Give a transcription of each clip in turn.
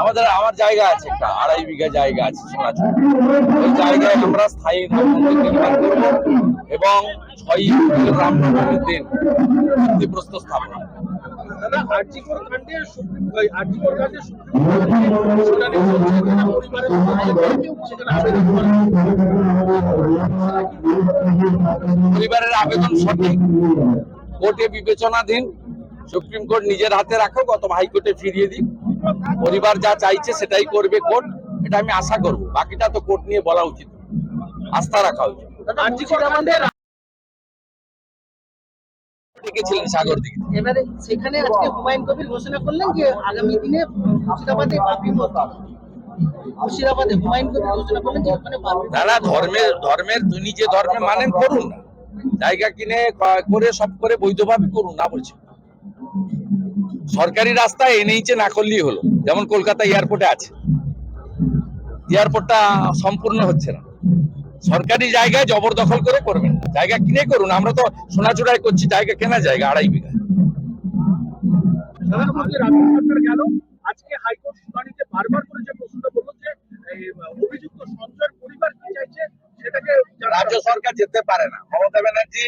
আমাদের আমার জায়গা আছে একটা আড়াই বিঘা জায়গা আছে সোনাঝুরি ওই জায়গায় আমরা স্থায়ী মন্দির নির্মাণ করব এবং ছয় এপ্রিল রামনবমীর দিন স্থাপন করেন। পরিবারের আবেদন সঠিক। কোর্টে বিবেচনাধীন সুপ্রিম কোর্ট নিজের হাতে রাখো অথবা হাইকোর্টে ফিরিয়ে দিক। পরিবার যা চাইছে সেটাই করবে কোর্ট এটা আমি আশা করব। বাকিটা তো কোর্ট নিয়ে বলা উচিত। আস্থা রাখা উচিত। ডেকেছিলেন সাগর দিকে। এবারে সেখানে আজকে হুমায়ুন কবির ঘোষণা করলেন যে আগামী দিনে মুর্শিদাবাদে মুর্শিদাবাদে হুমায়ুন কবির ঘোষণা করলেন যে ওখানে বাবরি ধর্মের ধর্মের যিনি যে ধর্মে মানেন করুন না। জায়গা কিনে করে সব করে বৈধভাবে করুন না বলছি। সরকারি রাস্তায় এনএইচে না করলেই হলো। যেমন কলকাতা এয়ারপোর্টে আছে। এয়ারপোর্টটা সম্পূর্ণ হচ্ছে না। সরকারি জায়গায় জবরদখল করে করবেন না। জায়গা কিনে করুন। আমরা তো সোনাচূড়ায় করছি জায়গা কেনা জায়গা আড়াই বিঘা। দাদা আমাদের রাজ্য সরকার গেল। আজকে হাইকোর্ট শুনানিতে বারবার করে যে প্রশ্নটা বলল যে অভিযুক্ত সঞ্জয়ের পরিবার কি চাইছে সেটাকে রাজ্য সরকার যেতে পারে না। মমতা ব্যানার্জি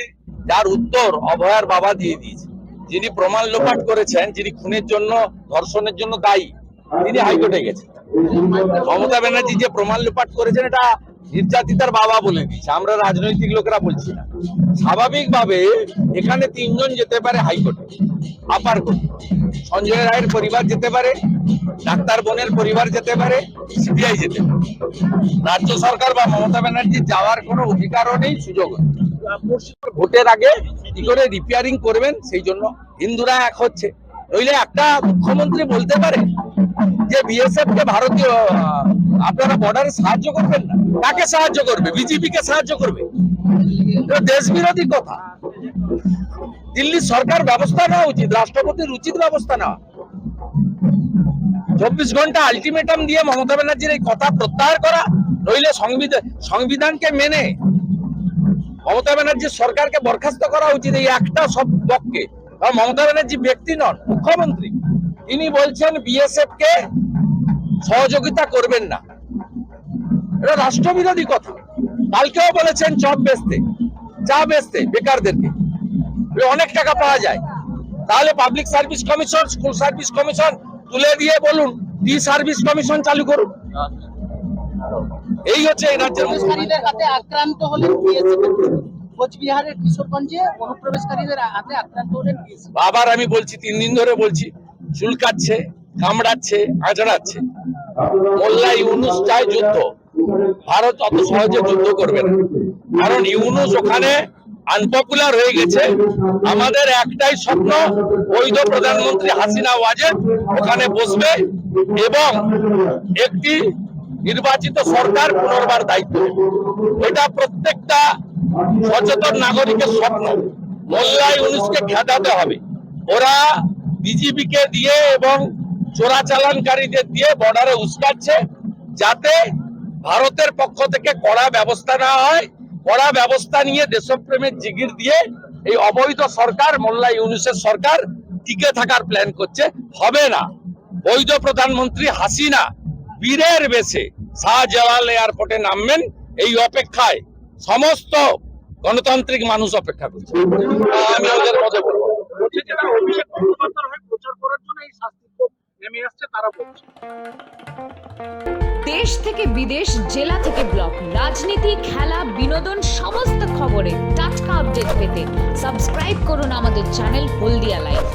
যার উত্তর অভয়ার বাবা দিয়ে দিয়েছে। যিনি প্রমাণ লোপাট করেছেন, যিনি খুনের জন্য, ধর্ষণের জন্য দায়ী, তিনি হাইকোর্টে গেছেন। মমতা ব্যানার্জি যে প্রমাণ লোপাট করেছেন, এটা নির্যাতিতার বাবা বলে দিয়েছে। আমরা রাজনৈতিক লোকেরা বলছি না। স্বাভাবিকভাবে এখানে তিনজন যেতে পারে হাইকোর্টে, আপার কোর্ট। সঞ্জয় রায়ের পরিবার যেতে পারে, ডাক্তার বোনের পরিবার যেতে পারে, সিবিআই যেতে পারে। রাজ্য সরকার বা মমতা ব্যানার্জি যাওয়ার কোনো অধিকারও নেই সুযোগ নেই। ভোটের আগে কি করে রিপেয়ারিং করবেন, সেই জন্য হিন্দুরা এক হচ্ছে। নইলে একটা মুখ্যমন্ত্রী বলতে পারে যে বিএসএফ কে ভারতীয় আপনারা বর্ডারে সাহায্য করবেন না। কাকে সাহায্য করবে? বিজেপি কে সাহায্য করবে? দেশ বিরোধী কথা। দিল্লি সরকার ব্যবস্থা নেওয়া উচিত, রাষ্ট্রপতির উচিত ব্যবস্থা নেওয়া। চব্বিশ ঘণ্টা আলটিমেটাম দিয়ে মমতা ব্যানার্জির এই কথা প্রত্যাহার করা, নইলে সংবিধান সংবিধানকে মেনে মমতা ব্যানার্জি সরকারকে বরখাস্ত করা উচিত এই একটা সব পক্ষে। কারণ মমতা ব্যানার্জি ব্যক্তি নন, মুখ্যমন্ত্রী। তিনি বলছেন বিএসএফ কে সহযোগিতা করবেন না। এটা রাষ্ট্রবিরোধী কথা। কালকেও বলেছেন চপ বেচতে চা বেচতে, বেকারদেরকে। অনেক টাকা পাওয়া যায়। তাহলে public service commission, school service commission তুলে দিয়ে বলুন টি সার্ভিস কমিশন চালু করুন? এই হচ্ছে এই রাজ্যের। অনুপ্রবেশকারীদের হাতে আক্রান্ত হলেন কোচবিহারের কিশোরগঞ্জে অনুপ্রবেশকারীদের হাতে আক্রান্ত হলেন আবার আমি বলছি তিন দিন ধরে বলছি চুলকাচ্ছে কামড়াচ্ছে আঁচড়াচ্ছে। মোল্লা ইউনুস চায় যুদ্ধ। ভারত অত সহজে যুদ্ধ করবে না। কারণ ইউনুস ওখানে আনপপুলার হয়ে গেছে। আমাদের একটাই স্বপ্ন বৈধ প্রধানমন্ত্রী হাসিনা ওয়াজেদ ওখানে বসবে এবং একটি নির্বাচিত সরকার পুনর্বার দায়িত্ব। এটা প্রত্যেকটা সচেতন নাগরিকের স্বপ্ন। মোল্লা ইউনুসকে খেদাতে হবে। ওরা বিজিবি কে দিয়ে এবং চোরাচালানকারীদের দিয়ে বর্ডারে উস্কাচ্ছে যাতে ভারতের পক্ষ থেকে কড়া ব্যবস্থা নেওয়া হয়, কড়া ব্যবস্থা নিয়ে দেশপ্রেমের জিগির দিয়ে এই অবৈধ সরকার, মোল্লা ইউনুসের সরকার টিকে থাকার প্ল্যান করছে। হবে না। বৈধ প্রধানমন্ত্রী হাসিনা, বীরের বেশে শাহজালাল এয়ারপোর্টে নামবেন এই অপেক্ষায় সমস্ত গণতান্ত্রিক মানুষ অপেক্ষা করছে। আমি ওদের বলব। দেশ থেকে বিদেশ, জেলা থেকে ব্লক, রাজনীতি, খেলা, বিনোদন, সমস্ত খবরে টাটকা আপডেট পেতে সাবস্ক্রাইব করুন আমাদের চ্যানেল হলদিয়া লাইভ